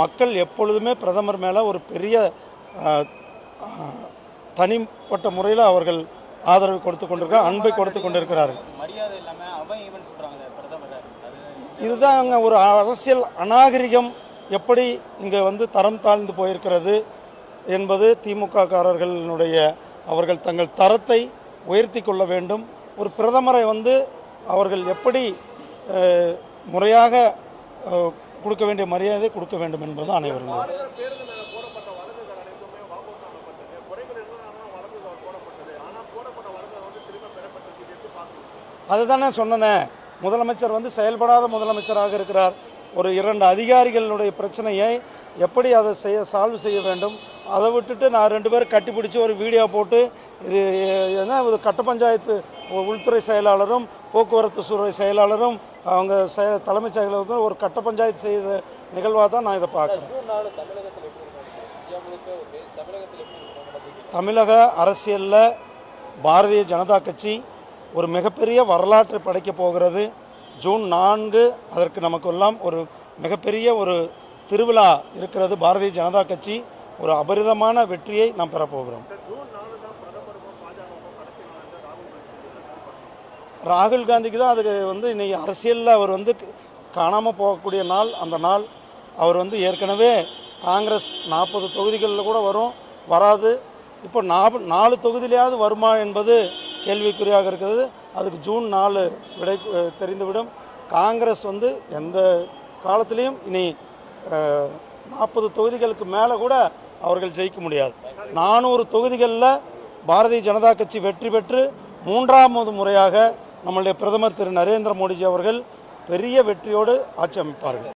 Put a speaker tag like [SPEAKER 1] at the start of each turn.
[SPEAKER 1] மக்கள் எப்பொழுதுமே பிரதமர் மேலே ஒரு பெரிய தனிப்பட்ட முறையில் அவர்கள் ஆதரவு கொடுத்து கொண்டிருக்கிறார் அன்பை கொடுத்து கொண்டிருக்கிறார்கள். இதுதான் அங்கே ஒரு அரசியல் அநாகரிகம் எப்படி இங்கே வந்து தரம் தாழ்ந்து போயிருக்கிறது என்பது திமுக காரர்களுடைய அவர்கள் தங்கள் தரத்தை உயர்த்தி கொள்ள வேண்டும். ஒரு பிரதமரை வந்து அவர்கள் எப்படி முறையாக கொடுக்க வேண்டிய மரியாதை கொடுக்க வேண்டும் என்பது அனைவரும் அதுதானே சொன்னனே. முதலமைச்சர் வந்து செயல்படாத முதலமைச்சராக இருக்கிறார். ஒரு இரண்டு அதிகாரிகளுடைய பிரச்சனையை எப்படி அதை செய்ய சால்வ் செய்ய வேண்டும் அதை விட்டுட்டு நான் ரெண்டு பேரும் கட்டிப்பிடிச்சு ஒரு வீடியோ போட்டு இது என்ன இது கட்ட பஞ்சாயத்து உள்துறை செயலாளரும் போக்குவரத்து துறை செயலாளரும் அவங்க செய தலைமைச் செயலாளரும் ஒரு கட்ட பஞ்சாயத்து செய்த நிகழ்வாக தான் நான் இதை பார்க்குறேன். தமிழக அரசியலில் பாரதிய ஜனதா கட்சி ஒரு மிகப்பெரிய வரலாற்றை படைக்கப் போகிறது. ஜூன் நான்கு அதற்கு நமக்கெல்லாம் ஒரு மிகப்பெரிய ஒரு திருவிழா இருக்கிறது பாரதிய ஜனதா கட்சி. ஒரு அபரிதமான வெற்றியை நாம் பெறப்போகிறோம்
[SPEAKER 2] ஜூன் நாலு தான் பிரதமருக்கும் பாஜகவுக்கும் கடைசி நாள் என்று ராகுல் காந்தி
[SPEAKER 1] ராகுல் காந்திக்கு தான் அதுக்கு வந்து இன்றைக்கி அரசியலில் அவர் வந்து காணாமல் போகக்கூடிய நாள். அந்த நாள் அவர் வந்து ஏற்கனவே காங்கிரஸ் நாற்பது தொகுதிகளில் கூட வரும் வராது. இப்போ நாப் நாலு தொகுதியிலையாவது வருமா என்பது கேள்விக்குறியாக இருக்கிறது அதுக்கு ஜூன் நாலு விடை தெரிந்துவிடும். காங்கிரஸ் வந்து எந்த காலத்திலையும் இனி நாற்பது தொகுதிகளுக்கு மேலே கூட அவர்கள் ஜெயிக்க முடியாது. நானூறு தொகுதிகளில் பாரதிய ஜனதா கட்சி வெற்றி பெற்று மூன்றாவது முறையாக நம்மளுடைய பிரதமர் திரு நரேந்திர மோடிஜி அவர்கள் பெரிய வெற்றியோடு ஆட்சி அமைப்பார்கள்.